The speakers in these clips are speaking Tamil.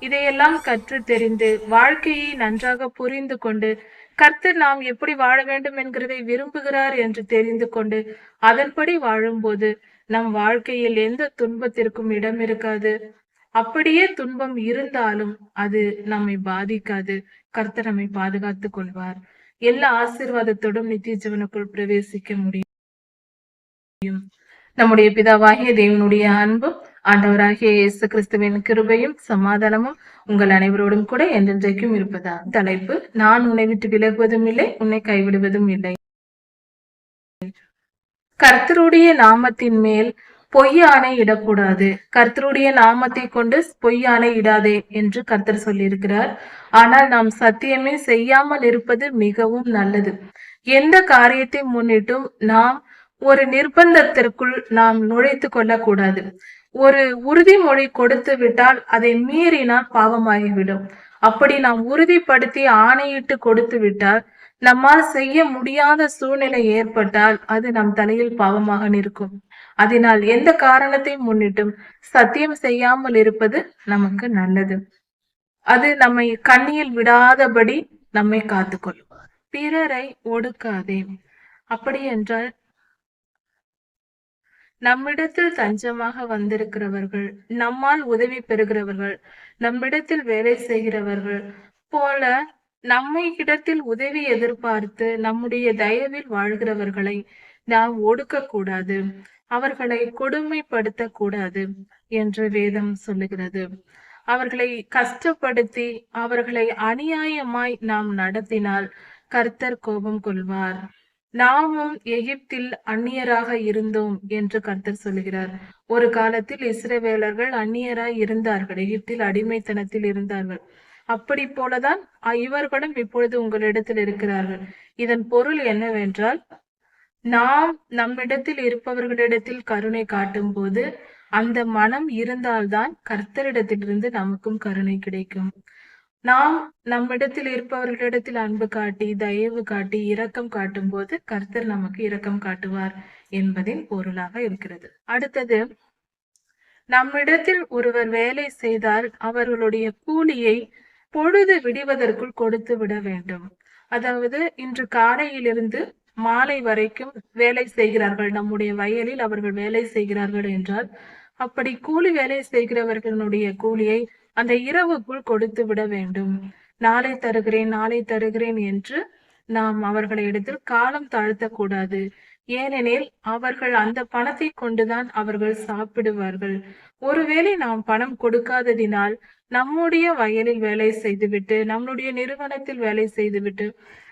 இதையெல்லாம் கற்று தெரிந்து வாழ்க்கையை நன்றாக புரிந்து கொண்டு கர்த்தர் நாம் எப்படி வாழ வேண்டும் என்கிறதை விரும்புகிறார் என்று தெரிந்து கொண்டு அதன்படி வாழும்போது நம் வாழ்க்கையில் எந்த துன்பத்திற்கும் இடம் இருக்காது. அப்படியே துன்பம் இருந்தாலும் அது நம்மை பாதிக்காது. கர்த்தர் நம்மை பாதுகாத்துக் கொள்வார். எல்லா ஆசீர்வாதத்தோடும் நித்திய ஜீவனுக்குள் பிரவேசிக்க முடியும். நம்முடைய பிதாவாகிய தேவனுடைய அன்பும் ஆண்டவராகிய இயேசு கிறிஸ்துவின் கிருபையும் சமாதானமும் உங்கள் அனைவரோடும் கூட என்றென்றைக்கும் இருப்பதா தலைப்பு நான் உன்னை விட்டு விலகுவதும் இல்லை உன்னை கைவிடுவதும் இல்லை. கர்த்தருடைய நாமத்தின் மேல் பொய்யானை இடக்கூடாது. கர்த்தருடைய நாமத்தை கொண்டு பொய்யானை இடாதே என்று கர்த்தர் சொல்லியிருக்கிறார். ஆனால் நாம் சத்தியமே செய்யாமல் இருப்பது மிகவும் நல்லது. எந்த காரியத்தை முன்னிட்டும் நாம் ஒரு நிர்பந்தத்திற்குள் நாம் நுழைத்து கொள்ளக்கூடாது. ஒரு உறுதிமொழி கொடுத்து விட்டால் அதை மீறினால் பாவமாகிவிடும். அப்படி நாம் உறுதிப்படுத்தி ஆணையிட்டு கொடுத்து விட்டால் நம்மால் செய்ய முடியாத சூழ்நிலை ஏற்பட்டால் அது நம் தலையில் பாவமாக நிற்கும். அதனால் எந்த காரணத்தை முன்னிட்டும் சத்தியம் செய்யாமல் இருப்பது நமக்கு நல்லது. அது நம்மை கண்ணியில் விடாதபடி நம்மை காத்துக்கொள்ளும். பிறரை ஒடுக்காதே. அப்படி என்றால் நம்மிடத்தில் தஞ்சமாக வந்திருக்கிறவர்கள் நம்மால் உதவி பெறுகிறவர்கள் நம்மிடத்தில் வேலை செய்கிறவர்கள் போல நம்மை இடத்தில் உதவி எதிர்பார்த்து நம்முடைய தயவில் வாழ்கிறவர்களை நாம் ஒடுக்கக்கூடாது அவர்களை கொடுமைப்படுத்த கூடாது என்று வேதம் சொல்லுகிறது. அவர்களை கஷ்டப்படுத்தி அவர்களை அநியாயமாய் நாம் நடத்தினால் கர்த்தர் கோபம் கொள்வார். நாமும் எகிப்தில் அந்நியராக இருந்தோம் என்று கர்த்தர் சொல்கிறார் ஒரு காலத்தில் இஸ்ரவேலர்கள் அந்நியராய் இருந்தார்கள். எகிப்தில் அடிமைத்தனத்தில் இருந்தார்கள். அப்படி போலதான் இவர்களும் இப்பொழுது உங்களிடத்தில் இருக்கிறார்கள். இதன் பொருள் என்னவென்றால் நாம் நம்மிடத்தில் இருப்பவர்களிடத்தில் கருணை காட்டும் போது அந்த மனம் இருந்தால்தான் கர்த்தரிடத்திலிருந்து நமக்கும் கருணை கிடைக்கும். நாம் நம்மிடத்தில் இருப்பவர்களிடத்தில் அன்பு காட்டி தயவு காட்டி இரக்கம் காட்டும் போது கர்த்தர் நமக்கு இரக்கம் காட்டுவார் என்பதின் பொருளாக இருக்கிறது. அடுத்தது நம்மிடத்தில் ஒருவர் வேலை செய்தால் அவர்களுடைய கூலியை பொழுது விடுவதற்குள் கொடுத்து விட வேண்டும். அதாவது இன்று காலையிலிருந்து மாலை வரைக்கும் வேலை செய்கிறார்கள். நம்முடைய வயலில் அவர்கள் வேலை செய்கிறார்கள் என்றால் அப்படி கூலி வேலை செய்கிறவர்களுடைய கூலியை அந்த இரவுக்குள் கொடுத்து விட வேண்டும். நாளை தருகிறேன் நாளை தருகிறேன் என்று நாம் அவர்களிடத்தில் காலம் தாழ்த்தக்கூடாது. ஏனெனில் அவர்கள் அந்த பணத்தை கொண்டுதான் அவர்கள் சாப்பிடுவார்கள். ஒருவேளை நாம் பணம் கொடுக்காததினால் நம்முடைய வயலில் வேலை செய்துவிட்டு நம்முடைய நிறுவனத்தில் வேலை செய்துவிட்டு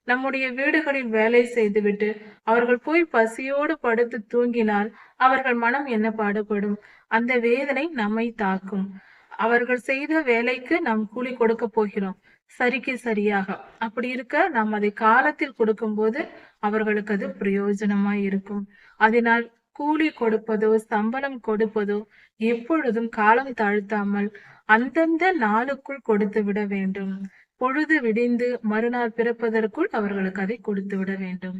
நம்முடைய வீடுகளில் வேலை செய்துவிட்டு அவர்கள் போய் பசியோடு படுத்து தூங்கினால் அவர்கள் மனம் என்ன பாடுபடும்? அந்த வேதனை நம்மை தாக்கும். அவர்கள் செய்த வேலைக்கு நாம் கூலி கொடுக்க போகிறோம். சரிக்கு சரியாக. அப்படி இருக்க நாம் அதை காலத்தில் கொடுக்கும்போது அவர்களுக்கு அது பிரயோஜனமாய் இருக்கும். அதனால் கூலி கொடுப்பதோ சம்பளம் கொடுப்பதோ எப்பொழுதும் காலம் தாழ்த்தாமல் அந்தந்த நாளுக்குள் கொடுத்து விட வேண்டும். பொழுது விடிந்து மறுநாள் பிறப்பதற்குள் அவர்களுக்கு அதை கொடுத்து விட வேண்டும்.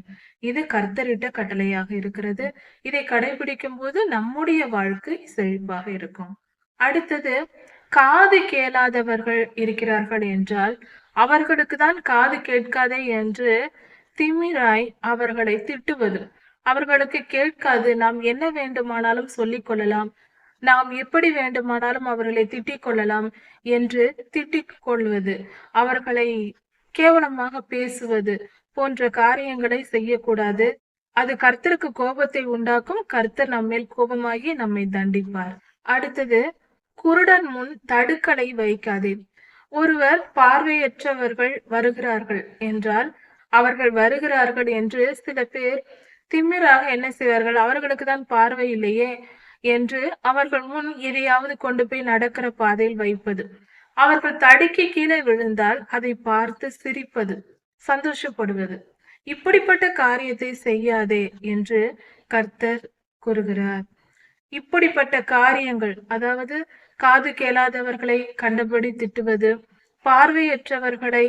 இது கர்த்தரிட்ட கட்டளையாக இருக்கிறது. இதை கடைபிடிக்கும் போது நம்முடைய வாழ்க்கை செழிப்பாக இருக்கும். அடுத்தது காது கேளாதவர்கள் இருக்கிறார்கள் என்றால் அவர்களுக்கு தான் காது கேட்காதே என்று திமிராய் அவர்களை திட்டுவது. அவர்களுக்கு கேட்காது நாம் என்ன வேண்டுமானாலும் சொல்லிக் கொள்ளலாம். நாம் எப்படி வேண்டுமானாலும் அவர்களை திட்டிக் கொள்ளலாம் என்று திட்டிக் கொள்வது. அவர்களை கேவலமாக பேசுவது போன்ற காரியங்களை செய்யக்கூடாது. அது கர்த்தருக்கு கோபத்தை உண்டாக்கும். கர்த்தர் நம்மேல் கோபமாகி நம்மை தண்டிப்பார். அடுத்தது குருடன் முன் தடுக்கலை வைக்காதே. ஒருவர் பார்வையற்றவர்கள் வருகிறார்கள் என்றால் அவர்கள் வருகிறார்கள் என்று சில பேர் திமிராக என்ன செய்வார்கள்? அவர்களுக்கு தான் பார்வை இல்லையே என்று அவர்கள் முன் எதையாவது கொண்டு போய் நடக்கிற பாதையில் வைப்பது. அவர்கள் தடுக்கி கீழே விழுந்தால் அதை பார்த்து சிரிப்பது சந்தோஷப்படுவது. இப்படிப்பட்ட காரியத்தை செய்யாதே என்று கர்த்தர் கூறுகிறார். இப்படிப்பட்ட காரியங்கள் அதாவது காது கேளாதவர்களை கண்டபடி திட்டுவது பார்வையற்றவர்களை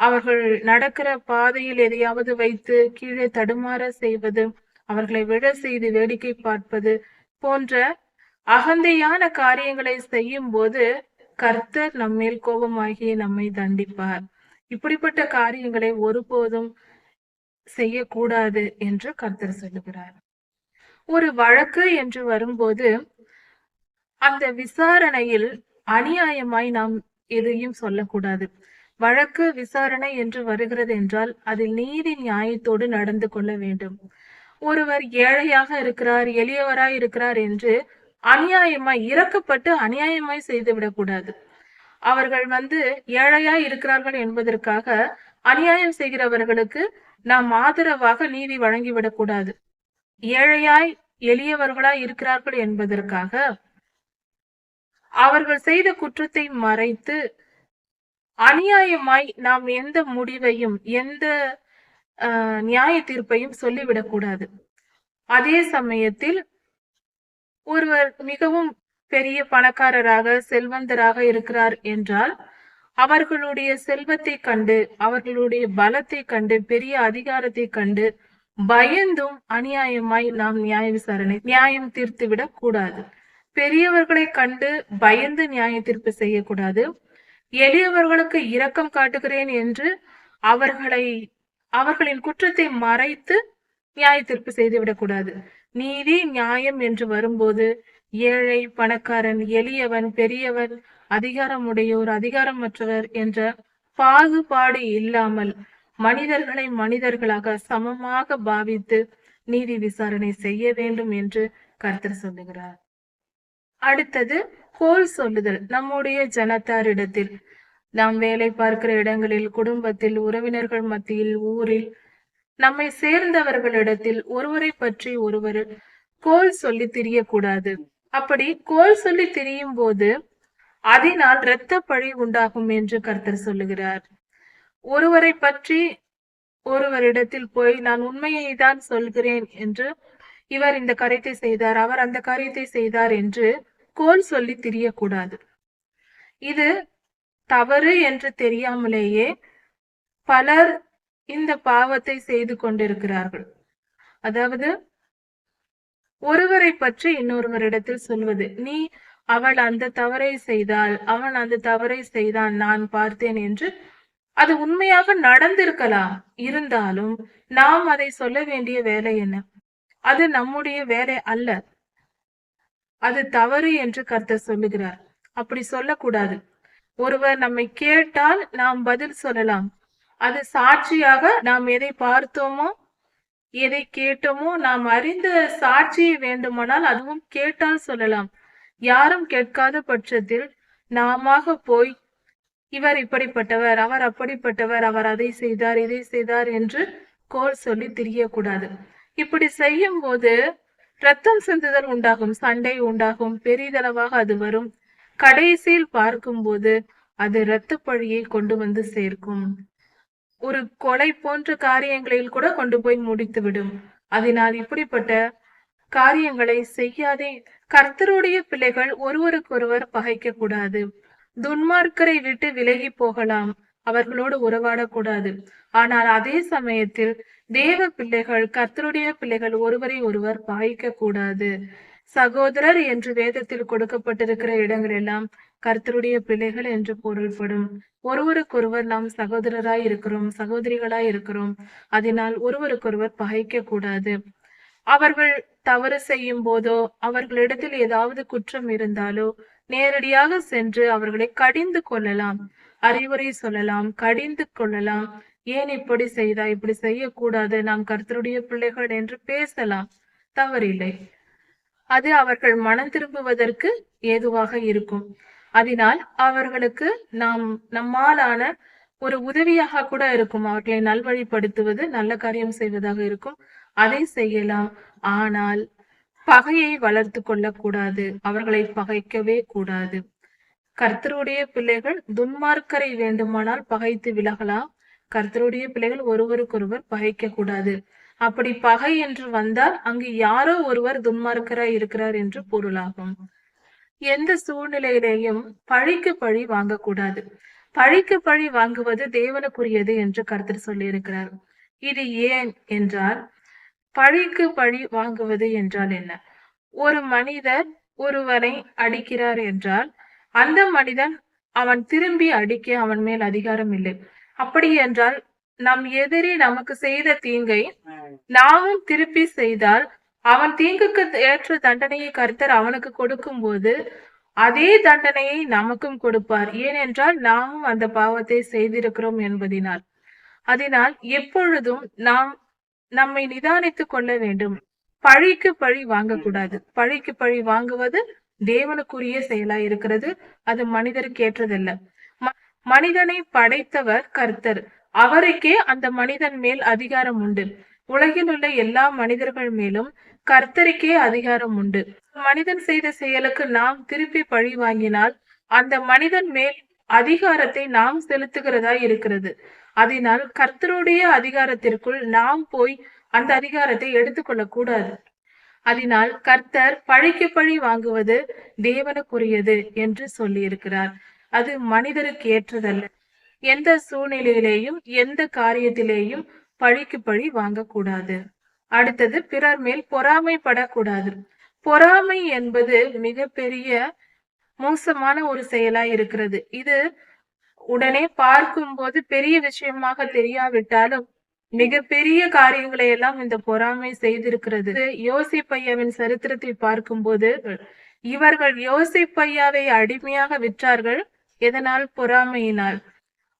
அவர்கள் நடக்கிற பாதையில் எதையாவது வைத்து கீழே தடுமாற செய்வது அவர்களை விழ செய்து வேடிக்கை பார்ப்பது போன்ற அகந்தையான காரியங்களை செய்யும் போது கர்த்தர் நம்மேல் கோபமாகி நம்மை தண்டிப்பார். இப்படிப்பட்ட காரியங்களை ஒருபோதும் செய்யக்கூடாது என்று கர்த்தர் சொல்லுகிறார். ஒரு வழக்கு என்று வரும்போது அந்த விசாரணையில் அநியாயமாய் நாம் எதையும் சொல்லக்கூடாது. வழக்கு விசாரணை என்று வருகிறது என்றால் அதில் நீதி நியாயத்தோடு நடந்து கொள்ள வேண்டும். ஒருவர் ஏழையாக இருக்கிறார் எளியவராய் இருக்கிறார் என்று அநியாயமாய் இறக்கப்பட்டு அநியாயமாய் செய்து கூடாது அவர்கள் வந்து ஏழையாய் இருக்கிறார்கள் என்பதற்காக அநியாயம் செய்கிறவர்களுக்கு நாம் ஆதரவாக நீதி வழங்கிவிடக் கூடாது ஏழையாய் எளியவர்களாய் இருக்கிறார்கள் என்பதற்காக அவர்கள் செய்த குற்றத்தை மறைத்து அநியாயமாய் நாம் எந்த முடிவையும் எந்த நியாய தீர்ப்பையும் சொல்லிவிடக்கூடாது. அதே சமயத்தில் ஒருவர் மிகவும் பெரிய பணக்காரராக செல்வந்தராக இருக்கிறார் என்றால் அவர்களுடைய செல்வத்தை கண்டு அவர்களுடைய பலத்தை கண்டு பெரிய அதிகாரத்தை கண்டு பயந்தும் அநியாயமாய் நாம் நியாய விசாரணை நியாயம் தீர்த்து விடக் கூடாது. பெரியவர்களை கண்டு பயந்து நியாய தீர்ப்பு செய்யக்கூடாது. எளியவர்களுக்கு இரக்கம் காட்டுகிறேன் என்று அவர்களை அவர்களின் குற்றத்தை மறைத்து நியாய தீர்ப்பு செய்துவிடக்கூடாது நீதி நியாயம் என்று வரும்போது ஏழை பணக்காரன் எளியவன் பெரியவன் அதிகாரமுடையோர் அதிகாரமற்றவர் என்ற பாகுபாடு இல்லாமல் மனிதர்களை மனிதர்களாக சமமாக பாவித்து நீதி விசாரணை செய்ய வேண்டும் என்று கருத்தர் சொல்லுகிறார். அடுத்தது கோல் சொல்லுதல். நம்முடைய ஜனத்தாரிடத்தில் நாம் வேலை பார்க்கிற இடங்களில் குடும்பத்தில் உறவினர்கள் மத்தியில் ஊரில் நம்மை சேர்ந்தவர்களிடத்தில் ஒருவரை பற்றி ஒருவர் கோல் சொல்லி திரியக்கூடாது. அப்படி கோல் சொல்லி திரியும் போது அதனால் இரத்த பழி உண்டாகும் என்று கர்த்தர் சொல்லுகிறார். ஒருவரை பற்றி ஒருவரிடத்தில் போய் நான் உண்மையை தான் சொல்கிறேன் என்று இவர் இந்த காரியத்தை செய்தார். அவர் அந்த காரியத்தை செய்தார் என்று கோல் சொல்லி திரியக்கூடாது. இது தவறு என்று தெரியாமலேயே பலர் இந்த பாவத்தை செய்து கொண்டிருக்கிறார்கள். அதாவது ஒருவரை பற்றி இன்னொருவரிடத்தில் சொல்வது நீ அவள் அந்த தவறை செய்தால் அவன் அந்த தவறை செய்தான் நான் பார்த்தேன் என்று அது உண்மையாக நடந்திருக்கலாம் இருந்தாலும் நாம் அதை சொல்ல வேண்டிய வேலை என்ன? அது நம்முடைய வேலை அல்ல. அது தவறு என்று கர்த்தர் சொல்லுகிறார். அப்படி சொல்லக்கூடாது. ஒருவர் நம்மை கேட்டால் நாம் பதில் சொல்லலாம். அது சாட்சியாக நாம் எதை பார்த்தோமோ எதை கேட்டோமோ நாம் அறிந்த சாட்சியை வேண்டுமானால் அதுவும் கேட்டால் சொல்லலாம். யாரும் கேட்காத பட்சத்தில் நாம போய் இவர் இப்படிப்பட்டவர் அவர் அப்படிப்பட்டவர் அவர் அதை செய்தார் இதை செய்தார் என்று கோல் சொல்லி திரியக்கூடாது. இப்படி செய்யும் போது ரத்தம் சிந்துதல் உண்டாகும் சண்டை உண்டாகும் பெரிதளவாக அது வரும். கடைசியில் பார்க்கும்போது அது இரத்த பழியை கொண்டு வந்து சேர்க்கும். ஒரு கொலை போன்ற காரியங்களில் கூட கொண்டு போய் முடித்து விடும் அதனால் இப்படிப்பட்ட காரியங்களை செய்யாதே. கர்த்தருடைய பிள்ளைகள் ஒருவருக்கொருவர் பகைக்க கூடாது துன்மார்க்கரை விட்டு விலகி போகலாம். அவர்களோடு உறவாடக்கூடாது. ஆனால் அதே சமயத்தில் தேவ பிள்ளைகள் கத்தருடைய பிள்ளைகள் ஒருவரை ஒருவர் பாய்க்க கூடாது சகோதரர் என்று வேதத்தில் கொடுக்கப்பட்டிருக்கிற இடங்கள் எல்லாம் கர்த்தருடைய பிள்ளைகள் என்று பொருள்படும். ஒருவருக்கொருவர் நாம் சகோதரராய் இருக்கிறோம் சகோதரிகளாய் இருக்கிறோம். அதனால் ஒருவருக்கொருவர் பகைக்க கூடாது அவர்கள் தவறு செய்யும் போதோ அவர்களிடத்தில் ஏதாவது குற்றம் இருந்தாலோ நேரடியாக சென்று அவர்களை கடிந்து கொள்ளலாம். அறிவுரை சொல்லலாம் கடிந்து கொள்ளலாம். ஏன் இப்படி செய்தா இப்படி செய்யக்கூடாது. நாம் கர்த்தருடைய பிள்ளைகள் என்று பேசலாம். தவறில்லை. அது அவர்கள் மனம் திரும்புவதற்கு ஏதுவாக இருக்கும். அதனால் அவர்களுக்கு நாம் நம்மாலான ஒரு உதவியாக கூட இருக்கும். அவர்களை நல்வழிப்படுத்துவது நல்ல காரியம் செய்வதாக இருக்கும். அதை செய்யலாம். ஆனால் பகையை வளர்த்து கொள்ளக்கூடாது அவர்களை பகைக்கவே கூடாது. கர்த்தருடைய பிள்ளைகள் துன்மார்க்கரை வேண்டுமானால் பகைத்து விலகலாம் கர்த்தருடைய பிள்ளைகள் ஒருவருக்கொருவர் பகைக்க கூடாது. அப்படி பகை என்று வந்தால் அங்கு யாரோ ஒருவர் துன்மார்க்கராய் இருக்கிறார் என்று பொருளாகும். எந்த சூழ்நிலையிலேயும் பழிக்கு பழி வாங்கக்கூடாது. பழிக்கு பழி வாங்குவது தேவனுக்குரியது என்று கருத்தர் சொல்லியிருக்கிறார். இது ஏன் என்றால் பழிக்கு பழி வாங்குவது என்றால் என்ன? ஒரு மனிதர் ஒருவரை அடிக்கிறார் என்றால் அந்த மனிதன் அவன் திரும்பி அடிக்க அவன் மேல் அதிகாரம் இல்லை. அப்படி என்றால் நம் எதிரி நமக்கு செய்த தீங்கை நாமும் திருப்பி செய்தால் அவன் தீங்குக்கு ஏற்ற தண்டனையை கருத்தர் அவனுக்கு கொடுக்கும் போது அதே தண்டனையை நமக்கும் கொடுப்பார். ஏனென்றால் நாமும் அந்த பாவத்தை செய்திருக்கிறோம் என்பதினால். அதனால் எப்பொழுதும் நாம் நம்மை நிதானித்துக் கொள்ள வேண்டும். பழிக்கு பழி வாங்கக்கூடாது. பழிக்கு பழி வாங்குவது தேவனுக்குரிய செயலாய் இருக்கிறது. அது மனிதருக்கு ஏற்றதல்ல. மனிதனை படைத்தவர் கர்த்தர். அவருக்கே அந்த மனிதன் மேல் அதிகாரம் உண்டு. உலகில் உள்ள எல்லா மனிதர்கள் மேலும் கர்த்தருக்கே அதிகாரம் உண்டு. மனிதன் செய்த செயலுக்கு நாம் திருப்பி பழி வாங்கினால் அந்த மனிதன் மேல் அதிகாரத்தை நாம் செலுத்துகிறதா இருக்கிறது. அதனால் கர்த்தருடைய அதிகாரத்திற்குள் நாம் போய் அந்த அதிகாரத்தை எடுத்துக்கொள்ள கூடாது. அதனால் கர்த்தர் பழிக்கு பழி வாங்குவது தேவனுக்குரியது என்று சொல்லியிருக்கிறார். அது மனிதருக்கு ஏற்றதல்ல. எந்த சூழ்நிலையிலேயும் எந்த காரியத்திலேயும் பழிக்கு பழி வாங்கக்கூடாது. அடுத்தது பிறர் மேல் பொறாமைப்படக்கூடாது. பொறாமை என்பது மிகப்பெரிய மோசமான ஒரு செயலா இருக்கிறது. இது உடனே பார்க்கும்போது பெரிய விஷயமாக தெரியாவிட்டாலும் மிகப்பெரிய காரியங்களை எல்லாம் இந்த பொறாமை செய்திருக்கிறது. யோசிப்பையாவின் சரித்திரத்தை பார்க்கும்போது இவர்கள் யோசிப்பையாவை அடிமையாக விற்றார்கள் எதனால்? பொறாமையினால்.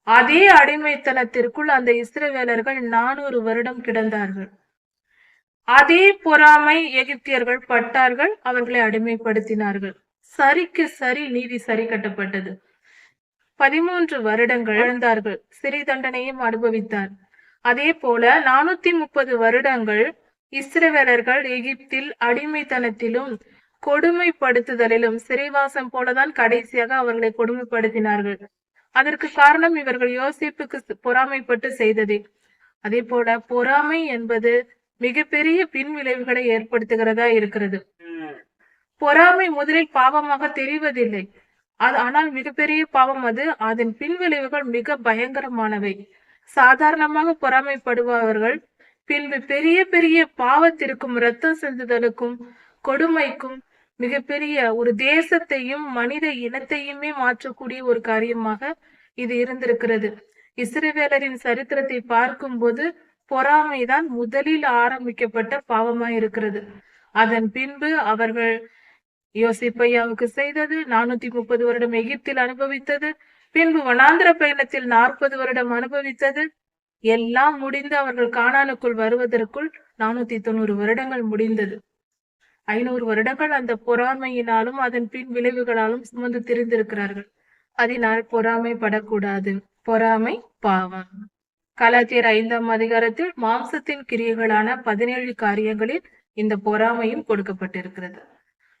அதே அடிமைத்தனத்திற்குள் அந்த இஸ்ரவேலர்கள் நானூறு வருடம் கிடந்தார்கள். அதே பொறாமை எகிப்தியர்கள் பட்டார்கள் அவர்களை அடிமைப்படுத்தினார்கள். சரிக்கு சரி நீதி சரி கட்டப்பட்டது. பதிமூன்று வருடங்கள் வாழ்ந்தார்கள் சிறை தண்டனையும் அனுபவித்தார். அதே போல நானூத்தி முப்பது வருடங்கள் இஸ்ரவேலர்கள் எகிப்தில் அடிமைத்தனத்திலும் கொடுமைப்படுத்துதலிலும் சிறைவாசம் போலதான் கடைசியாக அவர்களை கொடுமைப்படுத்தினார்கள். அதற்கு காரணம் இவர்கள் யோசிப்புக்கு பொறாமைப்பட்டு செய்ததே. அதே போல பொறாமை என்பது மிகப்பெரிய பின் விளைவுகளை ஏற்படுத்துகிறதா இருக்கிறது. பொறாமை முதலில் பாவமாக தெரிவதில்லை. அது ஆனால் மிகப்பெரிய பாவம் அது. அதன் பின்விளைவுகள் மிக பயங்கரமானவை. சாதாரணமாக பொறாமைப்படுபவர்கள் பின்பு பெரிய பெரிய பாவத்திற்கும் இரத்தம் சிந்துதலுக்கும் கொடுமைக்கும் மிகப்பெரிய ஒரு தேசத்தையும் மனித இனத்தையுமே மாற்றக்கூடிய ஒரு காரியமாக இது இருந்திருக்கிறது. இஸ்ரவேலரின் சரித்திரத்தை பார்க்கும்போது பொறாமைதான் முதலில் ஆரம்பிக்கப்பட்ட பாவமாய் இருக்கிறது அதன் பின்பு அவர்கள் யோசிப்பையாவுக்கு செய்தது நானூத்தி முப்பது வருடம் எகிப்தில் அனுபவித்தது பின்பு வனாந்திர பயணத்தில் நாற்பது வருடம் அனுபவித்தது. எல்லாம் முடிந்து அவர்கள் காணானுக்குள் வருவதற்குள் நானூத்தி தொண்ணூறு வருடங்கள் முடிந்தது. ஐநூறு வருடங்கள் அந்த பொறாமையினாலும் அதன் பின் விளைவுகளாலும் சுமந்து திரிந்திருக்கிறார்கள். அதனால் பொறாமை படக்கூடாது. பொறாமை பாவம். கலாத்தியர் ஐந்தாம் அதிகாரத்தில் மாம்சத்தின் கிரியைகளான பதினேழு காரியங்களில் இந்த பொறாமையும் கொடுக்கப்பட்டிருக்கிறது.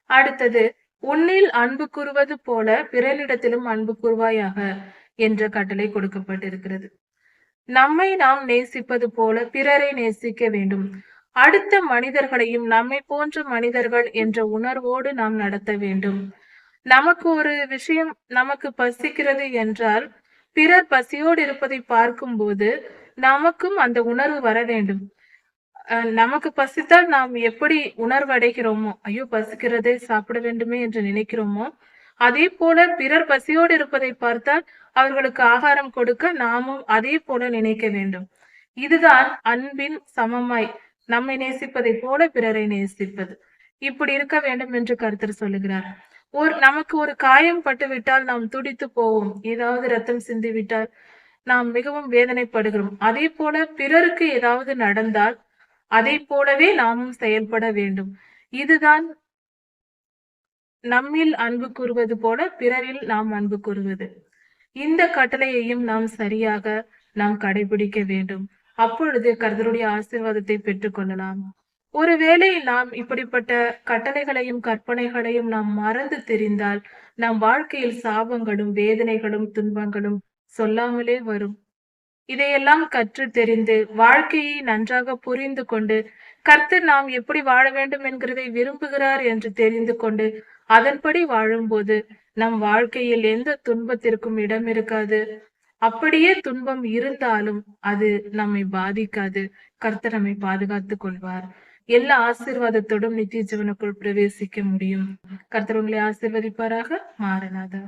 அடுத்தது உன்னில் அன்பு கூறுவது போல பிறனிடத்திலும் அன்பு கூறுவாயாக என்ற கட்டளை கொடுக்கப்பட்டிருக்கிறது. நம்மை நாம் நேசிப்பது போல பிறரை நேசிக்க வேண்டும். அடுத்த மனிதர்களையும் நம்மை போன்ற மனிதர்கள் என்ற உணர்வோடு நாம் நடத்த வேண்டும். நமக்கு ஒரு விஷயம் நமக்கு பசிக்கிறது என்றால் பிறர் பசியோடு இருப்பதை பார்க்கும்போது நமக்கும் அந்த உணர்வு வர வேண்டும். நமக்கு பசித்தால் நாம் எப்படி உணர்வடைகிறோமோ ஐயோ பசிக்கிறதே சாப்பிட வேண்டுமே என்று நினைக்கிறோமோ அதே போல பிறர் பசியோடு இருப்பதை பார்த்தால் அவர்களுக்கு ஆகாரம் கொடுக்க நாமும் அதே போல நினைக்க வேண்டும். இதுதான் அன்பின் சமமாய் நம்மை நேசிப்பதை போல பிறரை நேசிப்பது. இப்படி இருக்க வேண்டும் என்று கருத்தர் சொல்லுகிறார். ஒரு நமக்கு ஒரு காயம் பட்டு விட்டால் நாம் துடித்து போவோம். ஏதாவது ரத்தம் சிந்திவிட்டால் நாம் மிகவும் வேதனைப்படுகிறோம். அதே போல பிறருக்கு ஏதாவது நடந்தால் அதை போலவே நாமும் செயல்பட வேண்டும். இதுதான் நம்மில் அன்பு கூறுவது போல பிறரில் நாம் அன்பு கூறுவது. இந்த கட்டளையையும் நாம் சரியாக நாம் கடைபிடிக்க வேண்டும். அப்பொழுது கர்த்தருடைய ஆசீர்வாதத்தை பெற்றுக்கொள்ளலாம் ஒருவேளை நாம் இப்படிப்பட்ட கட்டளைகளையும் கற்பனைகளையும் நாம் மறந்து தெரிந்தால் நம் வாழ்க்கையில் சாபங்களும் வேதனைகளும் துன்பங்களும் சொல்லாமலே வரும். இதையெல்லாம் கற்று தெரிந்து வாழ்க்கையை நன்றாக புரிந்து கொண்டு கர்த்தர் நாம் எப்படி வாழ வேண்டும் என்கிறதை விரும்புகிறார் என்று தெரிந்து கொண்டு அதன்படி வாழும்போது நம் வாழ்க்கையில் எந்த துன்பத்திற்கும் இடம் இருக்காது. அப்படியே துன்பம் இருந்தாலும் அது நம்மை பாதிக்காது. கர்த்தர் நம்மை பாதுகாத்துக் கொள்வார். எல்லா ஆசீர்வாதத்தோடும் நித்திய ஜீவனுக்குள் பிரவேசிக்க முடியும். கர்த்தர் உங்களை ஆசீர்வதிப்பாராக? மாறனாதா.